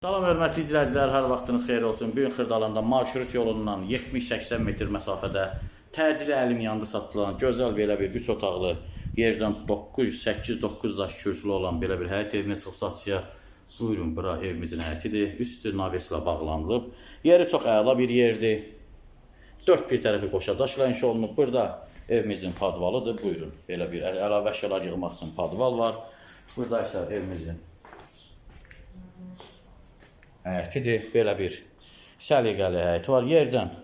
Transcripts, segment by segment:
Salam hörmətli izləyicilər, hər vaxtınız xeyir olsun. Bu gün Xırdalanda marşrut yolundan 70-80 metr məsafədə təcili əlim yandı satılan gözəl belə bir 3 otaqlı yerdən 9, 8, 9 daş kürsülü olan belə bir həyət evini çox satıya. Buyurun, bura evimizin həyətidir. Üstü naveslə bağlanılıb. Yeri çox əla bir yerdir. Dörd bir tərəfi qoşa daşla inşa olunub. Burada evimizin padvalıdır. Buyurun, belə bir əlavə əşyalar yığmaq üçün padval var. Burada isə evimizin həyətidir. Belə bir səliqəli həyəti var. Yerdən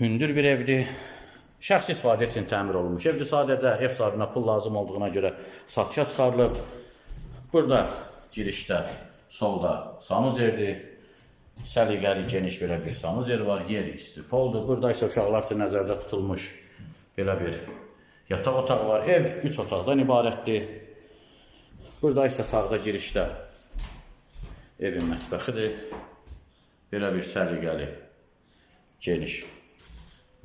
hündür bir evdir. Şəxsi istifadə üçün təmir olunmuş evdir. Sadəcə ev sahibinə pul lazım olduğuna görə satışa çıxarılıb. Burada girişdə solda sanuzerdir. Səliqəli geniş belə bir sanuzer var. Yer istipoldur. Burada isə uşaqlar üçün nəzərdə tutulmuş belə bir yataq otağı var. Ev 3 otaqdan ibarətdir. Burada isə sağda girişdə evin mətbəxidir. Belə bir səliqəli, geniş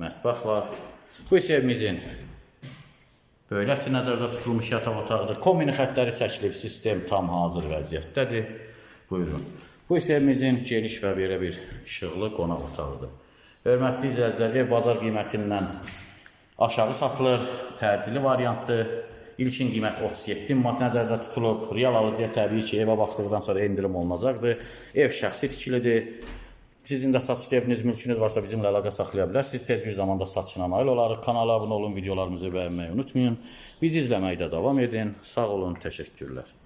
mətbəx var. Bu isə evimizin böyləti nəzərdə tutulmuş yataq otağıdır. Komini xəttləri çəkilib, sistem tam hazır vəziyyətdədir. Buyurun. Bu isə evimizin geniş və belə bir işıqlı qonaq otağıdır. Hörmətli izləyicilər, ev bazar qiymətindən aşağı satılır, təcili variantdır. İlkin qiymət 37 manat nəzərdə tutulub. Real alıcıya təbii ki, evə baxdıqdan sonra endirim olunacaqdır. Ev şəxsi tikilidir. Sizin də satışda eviniz, mülkünüz varsa bizimlə əlaqə saxlaya bilərsiniz. Tez bir zamanda satışına nail olarıq. Kanala abunə olun, videolarımızı bəyənməyi unutmayın. Bizi izləməkdə davam edin. Sağ olun, təşəkkürlər.